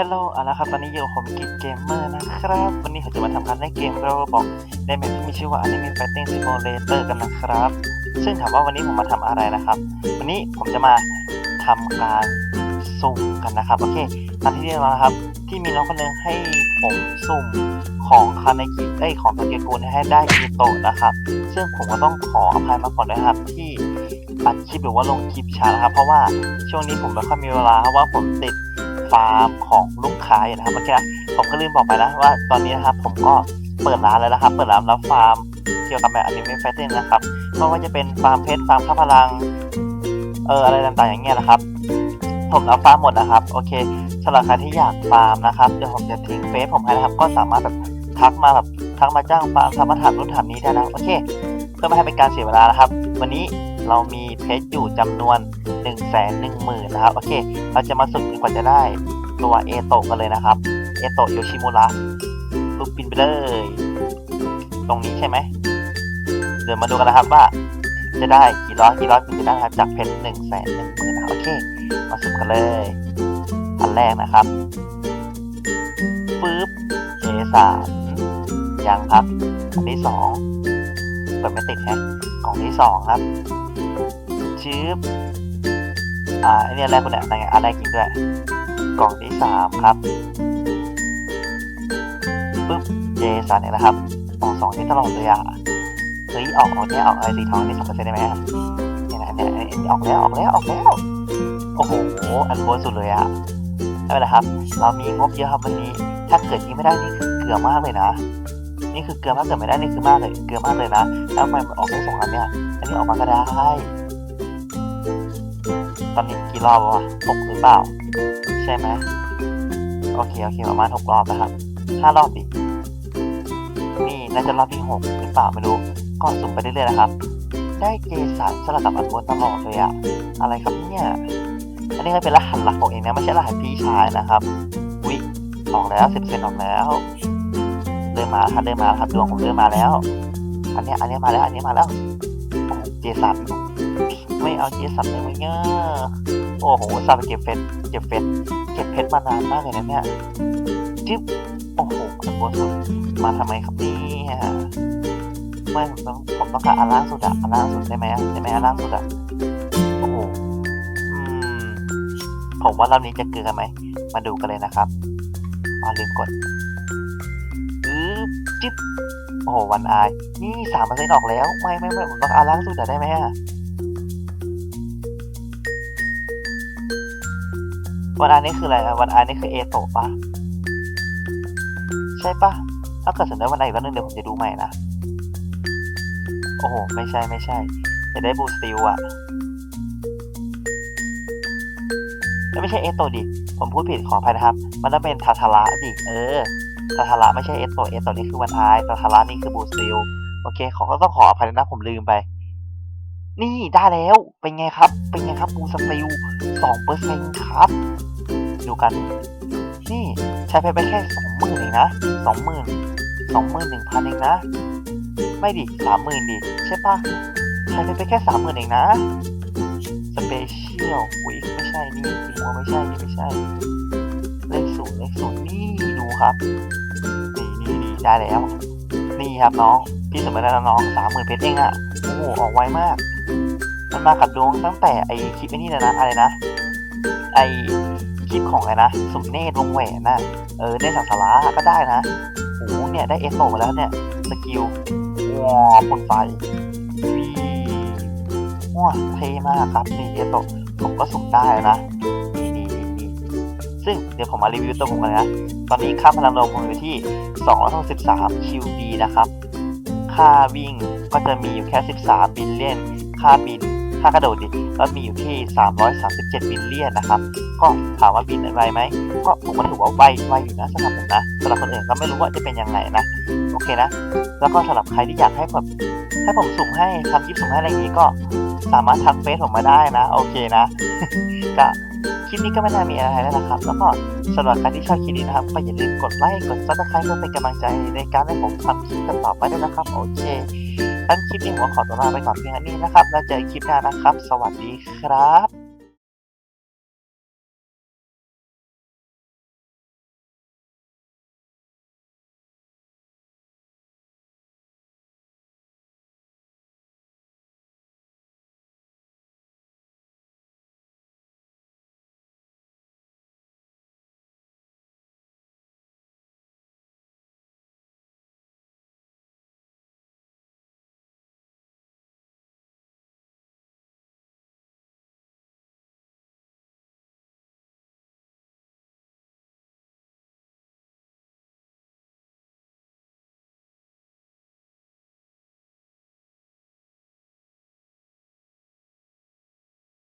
ฮัลโหลเอาละครับตอนนี้อยู่กับผมกิจเกมเมอร์นะครับ วันนี้ผมจะมาทำการเล่นเกมโรบอกในแมปที่มีชื่อว่า Anime Fighting Simulator กันนะครับ ซึ่งถามว่าวันนี้ผมมาทำอะไรนะครับ วันนี้ผมจะมาทำการสุ่มกันนะครับโอเคตามที่เรียกมาครับ ที่มีน้องคนนึงให้ผมสุ่มของคานากิเอ้ยของตาเกกุนให้ได้อีโตะนะครับ ซึ่งผมก็ต้องขออภัยมาก่อนด้วยนะครับที่อัดคลิปหรือว่าลงคลิปช้านะครับ เพราะว่าช่วงนี้ผมไม่ค่อยมีเวลาเพราะว่าผมติด ฟาร์มของลูกค้าอยู่นะครับโอเคนะผมก็ลืมบอกไปนะว่าตอนนี้นะครับผมก็เปิดร้านแล้วนะครับ เปิดร้านรับฟาร์มเกี่ยวกับแบบอนิเมะแฟชั่นนะครับไม่ว่าจะเป็นฟาร์มเพชรฟาร์มข้าพลังเอออะไรต่างๆอย่างเงี้ยนะครับ ผมรับฟาร์มหมดนะครับโอเคสำหรับใครที่อยากฟาร์มนะครับเดี๋ยวผมจะทิ้งเฟซผมให้นะครับ ก็สามารถแบบทักมาแบบทักมาจ้างฟาร์มทักมาถามรุ่นถามนี้ได้นะโอเค เพื่อไม่ให้เป็นการเสียเวลานะครับ วันนี้ เรามีเพชรอยู่จำนวน1นึ่งแสนหนึ่งหมื่นนะครับโอเค เราจะมาสุ่มจนกว่าจะได้ตัวเอโตะกันเลยนะครับเอโตะโยชิมุระลูกปินไปเลยตรงนี้ใช่ไหมเดี๋ยวมาดูกันนะครับว่า จะได้กี่ร้อยกี่ร้อยถึงจะได้นะครับจากเพชรหนึ่งแสนหนึ่งหมื่นนะครับโอเคมาสุ่มกันเลยอันแรกนะครับปึ๊บเอสามยังครับอันที่สองเปิดไม่ติดแฮะกล่องที่สองครับ ชืบอ่าอันนี้อะไรคุณเนี่ยอะไรเงี้ยอะไรจริงด้วย กล่องที่สามครับปึ๊บเจสันเนี่ยนะครับกล่องสองนี่ตลอดเลยอะเฮ้ยออกออกเนี่ยออกไอสีทองนี่สองเปอร์เซ็นต์ได้ไหมอะเนี่ยนะเนี่ยอันนี้ออกแล้วออกแล้วออกแล้วโอ้โหอันโบนสุดเลยอะไม่เป็นไรครับ เรามีงบเยอะครับวันนี้ ถ้าเกิดยิงไม่ได้นี่คือเกลือมากเลยนะ นี่คือเกลือมากเกิดไม่ได้นี่คือมากเลยเกลือมากเลยนะแล้วทำไมมันออกได้สองอันเนี่ยอันนี้ออกมาก็ได้ ตอนนี้กี่รอบวะหกหรือเปล่า ใช่ไหมโอเคโอเคประมาณหกรอบนะครับห้ารอบดินี่น่าจะรอบที่หกหรือเปล่าไม่รู้ก็สุ่มไปเรื่อยๆนะครับ ได้เจสันสลับกับอันบนตลอดเลยอะอะไรครับเนี่ยอันนี้ก็เป็นรหัสหลักของเองนะไม่ใช่รหัสพี่ชายนะครับวิออกแล้วสิบเซนออกแล้วเริ่มมาครับเริ่มมาครับดวงผมเริ่มมาแล้ว อันนี้อันนี้มาแล้วอันนี้มาแล้วเจสัน ไม่เอาเจสันเลยมั้งเนี่ยโอ้โหซาไปเก็บเฟสเก็บเฟสเก็บเพชรมานานมากเลยนะเนี่ยจิ๊บโอ้โหอันบนสุดมาทำไมครับนี่ยไม่ผมต้องผมต้องการอันล่างสุดอะอันล่างสุดได้ไหมได้ไหมอันล่างสุดอะโอ้โหอืมผมว่ารอบนี้จะเกลือไหมมาดูกันเลยนะครับอ๋อลืมกดอือจิ๊บโอ้โหวันอายนี่สามเปอร์เซ็นต์ออกแล้ว ไม่ไม่ไม่ผมต้องอาล่างสุดอะได้ไหมอะ วันอายนี่คืออะไรอะวันอายนี่คือเอโตะปะใช่ปะถ้าเกิดสนใจวันอายอีกรอบนึงเดี๋ยวผมจะดูใหม่นะ โอ้โห ไม่ใช่ไม่ใช่จะได้บูสติลอะไม่ใช่เอโตะดิ ผมพูดผิดขออภัยนะครับ มันต้องเป็นทาทาระดิ เออ ทาทาระไม่ใช่เอโตะเอโตะนี่คือวันอายทาทาระนี่คือบูสติล โอเค ขอก็ต้องขออภัยนะผมลืมไป นี่ได้แล้ว เป็นไงครับ เป็นไงครับบูสติลสองเปอร์เซ็นต์ครับ ดูกัน นี่ใช้ไปไปแค่สองหมื่นเองนะสองหมื่นสองหมื่นหนึ่งพันเองนะ ไม่ดิสามหมื่นดิใช่ปะใช้ไปไปแค่สามหมื่นเองนะสเปเชียลอุ้ยไม่ใช่นี่จริงว่าไม่ใช่นี่ไม่ใช่ เลขศูนย์เลขศูนย์นี่ดูครับ นี่นี่นี่ได้แล้ว นี่ครับน้อง พี่สมัยได้แล้วน้องสามหมื่นเพชรเองอะโอ้โหออกไวมาก มันมากับดวงตั้งแต่ไอคลิปไอ้นี่เลยนะอะไรนะไอคลิปของอะไรนะสมเนตวงแหวนน่ะเออได้สังสาระก็ได้นะโอ้เนี่ยได้เอสโตมาแล้วเนี่ยสกิลว้าวพ่นไฟวีว้าเท่มากครับนี่เอสโตผมก็สุ่มได้นะนี่นี่นี่ซึ่งเดี๋ยวผมมารีวิวตัวผมกันนะตอนนี้ค่าพลังลมผมอยู่ที่263 QB นะครับ ค่าวิ่งก็จะมีอยู่แค่ 13บิลเลียนค่าบิน ค่ากระโดดดิก็มีอยู่ที่ 337บิลเลียนนะครับ ก็ถามว่าบินไวไหมก็ผมก็ถือว่าไวไวอยู่นะสำหรับผมนะสำหรับคนอื่นก็ไม่รู้ว่าจะเป็นยังไงนะโอเคนะ แล้วก็สำหรับใครที่อยากให้ผมให้ผมสุ่มให้ทำคลิปสุ่มให้อะไรอย่างนี้ก็สามารถทักเฟซผมมาได้นะ โอเคนะก็คลิปนี้ก็ไม่น่ามีอะไรแล้วนะครับ แล้วก็สำหรับใครที่ชอบคลิปนี้นะครับก็อย่าลืมกดไลค์กดซับสไครต์เพื่อเป็นกำลังใจในการให้ผมทำคลิปต่อไปด้วยนะครับ โอเค งั้นคลิปนี้ผมขอตัวลาไปก่อนเพียงเท่านี้นะครับ แล้วเจอกันคลิปหน้านะครับ สวัสดีครับ